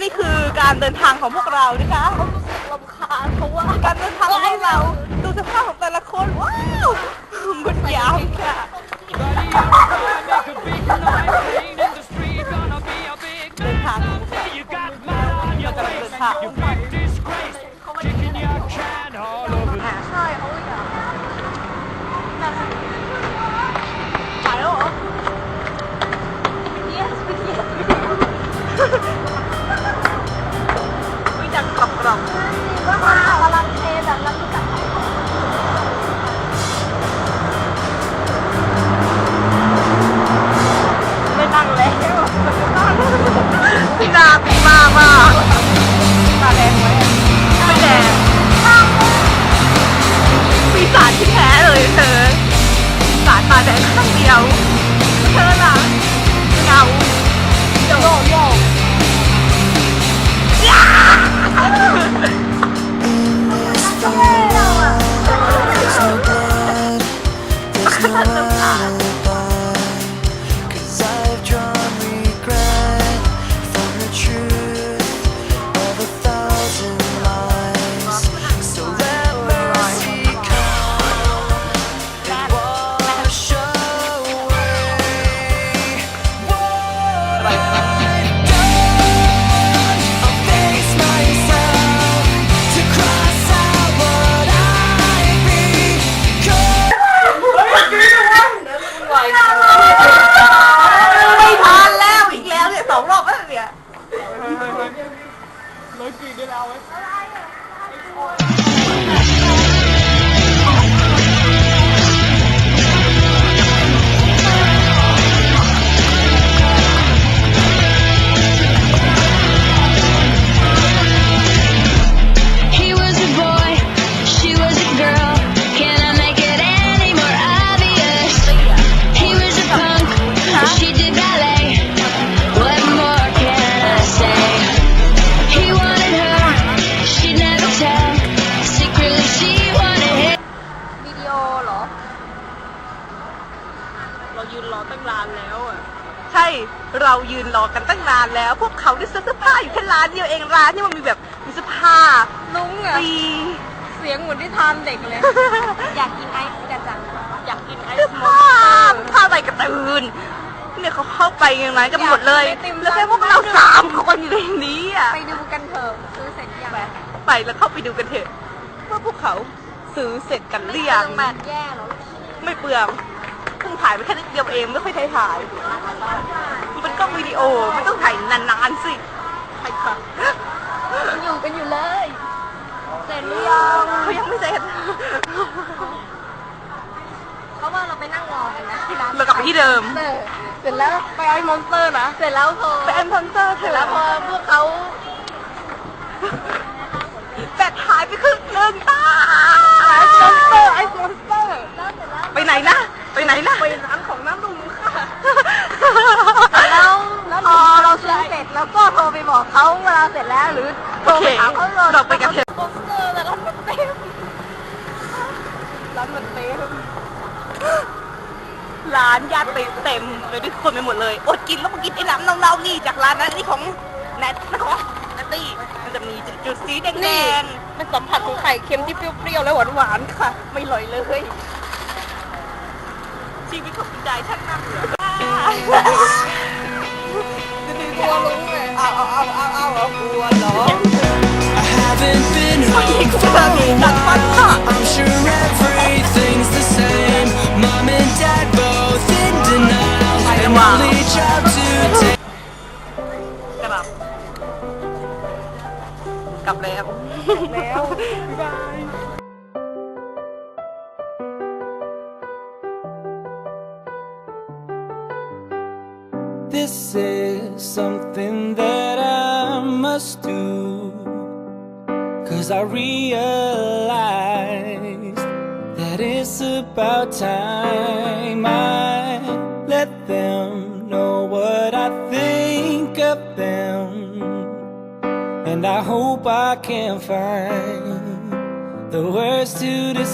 นี่คือการเดินทางของพวกเรานะคะลำคาญเพราะว่าการเดินทางของพวกเราดูสภาพของแต่ละคนว้าวมันยาวค่ะเดินทาง ง 我拉 เรายืนรอตั้งนานแล้วอะ ใช่ เรายืนรอกันตั้งนานแล้ว พวกเขาได้ซื้อเสื้อผ้าอยู่แค่ร้านเดียวเองร้านที่มันมีแบบมีเสื้อผ้าลุงฟอะรี เสียงเหมือนที่ทานเด็กเลย อยากกินไอซ์กระจังอยากกินไอเสื้อซ์ผ้าผ้าใบกระตืนเนี่ยเขาเข้าไปยังไงกันหมดเลย แล้วแค่พวกเราสามคนอยู่ในนี้อะ ไปดูกันเถอะซื้อเสร็จยังไปแล้วเข้าไปดูกันเถอะว่าพวกเขาซื้อเสร็จกันหรือยังแบตแย่เหรอไม่เปลืองเพิ่ง ถ่ายไปแค่นิดเดียวเองไม่ค่อยถ่ายถ่ายมันเป็นกล้องวิดีโอมันต้องถ่ายนานๆสิใช่ค่ะยังอยู่กันอยู่เลย เสร็จหรือยังเขายังไม่เสร็จเพราะว่าเราไปนั่งรอกันนะที่ร้านเรากลับไปที่เดิมเสร็จเสร็จแล้วไปเอาไอ้มอนสเตอร์นะ เสร็จแล้วพอไปแอนพอนเซอร์เถเสร็จอะแล้วพอพวกเขา แบตหายไปครึ่งหนึ่งตา ไอ้มอนสเตอร์ไอ้มอนสเตอร์แล้วเสร็จแล้ว ไปไหนนะ ไปไหนนะ ไปร้านของน้ำลุงค่ะ แล้วแล้วพอเรา ซื้อเสร็จแล้วก็โทรไปบอกเขาเวลาเสร็จแล้วหรือโทรไปถามเขาเลยเราไปกันเถอะโปสเตอร์แต่ร้านมันเต็มร้านมันเต็มร้านญาติเต็มเลยด้วยคนไปหมดเลยอดกินแล้วมากินไอ้น้ำเน่าๆนี่จากร้านนั้นนนี้ของแนทนะของนัตตี้มันจะมีจุดสีแดนี่งมันสัมผัสของไข่เค็มที่เปรี้ยวๆและหวานๆค่ะ ไม่ลอยเลยชีวิตของคุณยายช่างน่าเบื่อ กลับแล้ว แล้ว This is something that I must do. Cause I realize that it's about time I let them know what I think of them. And I hope I can find the words to describe.